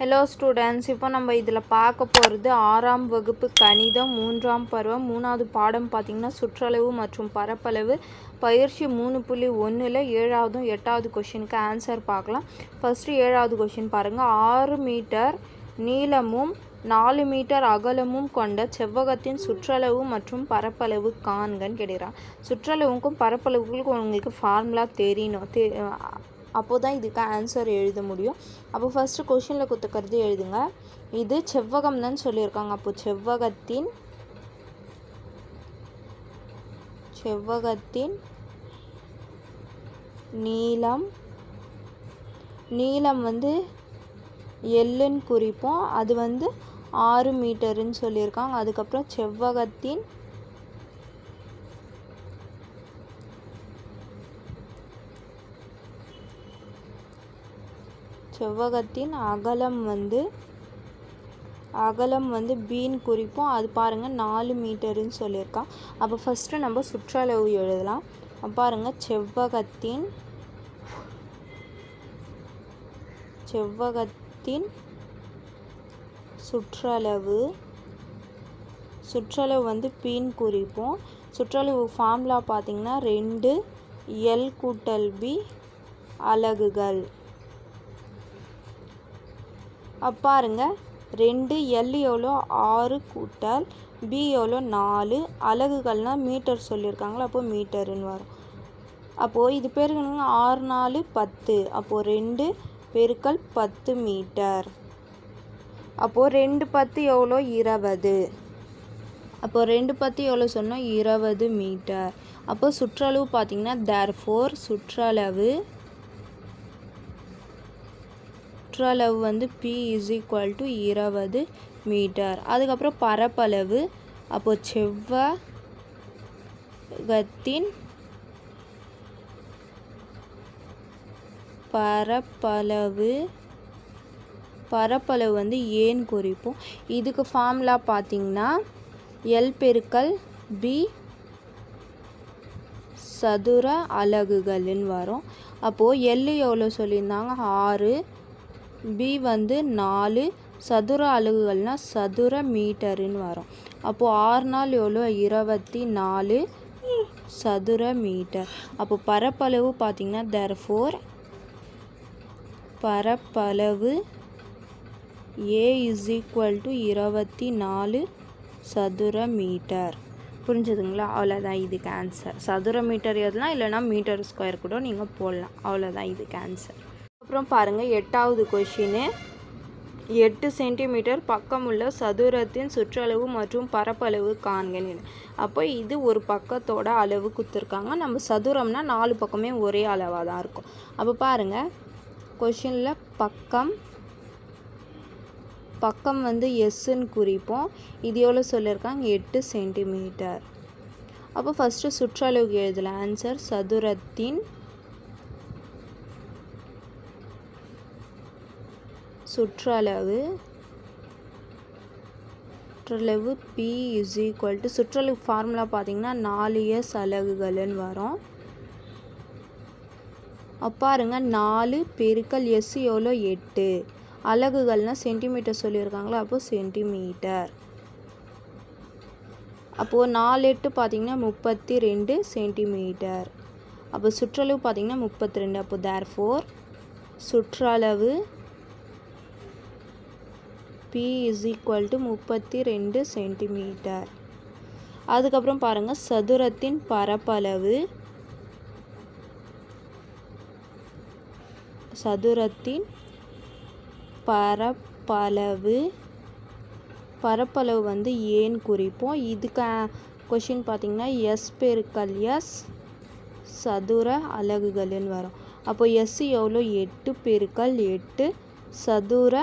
Hello students இப்போ நம்ம இதில் பார்க்க போகிறது ஆறாம் வகுப்பு கணிதம் மூன்றாம் பருவம் மூணாவது பாடம் பார்த்திங்கன்னா சுற்றளவு மற்றும் பரப்பளவு. பயிற்சி மூணு புள்ளி ஒன்றில் ஏழாவதும் எட்டாவது கொஷினுக்கு ஆன்சர் பார்க்கலாம். ஃபஸ்ட்டு ஏழாவது கொஷின் பாருங்கள் ஆறு மீட்டர் நீளமும் நாலு மீட்டர் அகலமும் கொண்ட செவ்வகத்தின் சுற்றளவு மற்றும் பரப்பளவு காண்கன்னு கேட்குறான் சுற்றளவுக்கும் பரப்பளவுக்கும் உங்களுக்கு ஃபார்முலா தெரியணும். தெ அப்போது தான் இதுக்கு ஆன்சர் எழுத முடியும். அப்போ ஃபஸ்ட்டு கொஷினில் கொடுத்துக்கிறது எழுதுங்க. இது செவ்வகம் தான் சொல்லியிருக்காங்க. அப்போ செவ்வகத்தின் செவ்வகத்தின் நீளம் நீளம் வந்து எல்லுன்னு குறிப்போம். அது வந்து ஆறு மீட்டருன்னு சொல்லியிருக்காங்க. அதுக்கப்புறம் செவ்வகத்தின் செவ்வகத்தின் அகலம் வந்து அகலம் வந்து பீன் குறிப்போம் அது பாருங்கள் நாலு மீட்டருன்னு சொல்லியிருக்கான். அப்போ ஃபஸ்ட்டு நம்ம சுற்றளவு எழுதலாம். பாருங்கள் செவ்வகத்தின் செவ்வகத்தின் சுற்றளவு சுற்றளவு வந்து பீன் குறிப்போம் சுற்றளவு ஃபார்முலா பார்த்திங்கன்னா ரெண்டு எல் கூட்டல் பி அலகுகள். பாருங்க ரெண்டு எல் எவ்வளோ ஆறு கூட்டல் பி எவ்வளோ நாலு அலகுகள்னால் மீட்டர் சொல்லியிருக்காங்களா அப்போது மீட்டருன்னு வரும். அப்போது இது பேருக்கணுங்க ஆறு நாலு பத்து. அப்போது ரெண்டு பெருக்கல் பத்து மீட்டர். அப்போது ரெண்டு பத்து எவ்வளோ? இருபது. அப்போது ரெண்டு பத்து எவ்வளோ சொன்னால் இருபது மீட்டர். அப்போது சுற்றளவு பார்த்திங்கன்னா தேர் ஃபோர் சுற்றளவு சுற்றளவு வந்து பி இஸ் ஈக்குவல் டு இருபது மீட்டர் அதுக்கப்புறம் பரப்பளவு அப்போது செவ்வகத்தின் பரப்பளவு பரப்பளவு வந்து ஏன் குறிப்போம்? இதுக்கு ஃபார்முலா பார்த்தீங்கன்னா எல் பெருக்கல் பி சதுர அலகுகள்னு வரும். அப்போது எல் எவ்வளோ சொல்லியிருந்தாங்க? ஆறு. பி வந்து நாலு சதுர அலகுகள்னால் சதுர மீட்டருன்னு வரும். அப்போது ஆறு நாள் எவ்வளோ? இருபத்தி நாலு சதுர மீட்டர். அப்போ பரப்பளவு பார்த்திங்கன்னா தேர் ஃபோர் பரப்பளவு ஏ இஸ் ஈக்குவல் டு இருபத்தி நாலு சதுர மீட்டர். புரிஞ்சுதுங்களா? அவ்வளோதான் இதுக்கு ஆன்சர் சதுர மீட்டர் எதுலாம் இல்லைனா மீட்டர் ஸ்கொயர் கூட நீங்கள் போடலாம். அவ்வளோதான் இதுக்கு ஆன்சர் அப்புறம் பாருங்கள் எட்டாவது கொஷினு எட்டு சென்டிமீட்டர் பக்கமுள்ள சதுரத்தின் சுற்றளவு மற்றும் பரப்பளவு காண்கிறேன் அப்போ இது ஒரு பக்கத்தோட அளவு கொடுத்துருக்காங்க. நம்ம சதுரம்னா நாலு பக்கமே ஒரே அளவாக தான் இருக்கும். அப்போ பாருங்கள் கொஷினில் பக்கம் பக்கம் வந்து எஸ்ன்னு குறிப்போம். இது எவ்வளோ சொல்லியிருக்காங்க? எட்டு சென்டிமீட்டர் அப்போ ஃபஸ்ட்டு சுற்றளவுக்கு எழுதலாம் ஆன்சர் சதுரத்தின் சுற்றளவு. சுற்றளவு பி இஸ் ஈக்குவல் டு சுற்றளவு ஃபார்முலா பார்த்தீங்கன்னா நாலு எஸ் அலகுகள்னு வரும். பாருங்க நாலு பெருக்கல் எஸ் எவ்வளோ? எட்டு. அலகுகள்னால் சென்டிமீட்டர் சொல்லியிருக்காங்களா அப்போது சென்டிமீட்டர் அப்போது நாலு எட்டு பார்த்திங்கன்னா முப்பத்தி ரெண்டு சென்டிமீட்டர் அப்போ சுற்றளவு பார்த்திங்கன்னா முப்பத்தி ரெண்டு அப்போது தேர் ஃபோர் சுற்றளவு பி இஸ் ஈக்குவல் டு முப்பத்தி ரெண்டு சென்டிமீட்டர் அதுக்கப்புறம் பாருங்கள் சதுரத்தின் பரப்பளவு சதுரத்தின் பரப்பளவு பரப்பளவு வந்து ஏன் குறிப்போம்? இதுக்கு கொஷின் பார்த்திங்கன்னா எஸ் பெருக்கல் எஸ் சதுர அலகுகள்னு வரும். அப்போ எஸ் எவ்வளோ? எட்டு பெருக்கல் எட்டு சதுர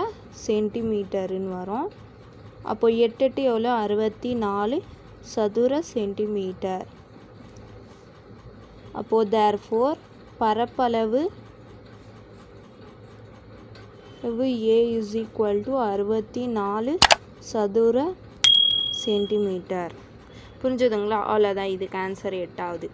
சென்டிமீட்டருன்னு வரும். அப்போ எட்டு எட்டு எவ்வளோ அறுபத்தி நாலு சதுர சென்டிமீட்டர். அப்போது தேர் ஃபோர் பரப்பளவு ஏ இஸ் ஈக்குவல் டு அறுபத்தி நாலு சதுர சென்டிமீட்டர். புரிஞ்சுதுங்களா? அவ்வளோதான் இதுக்கு ஆன்சர் எட்டாவது.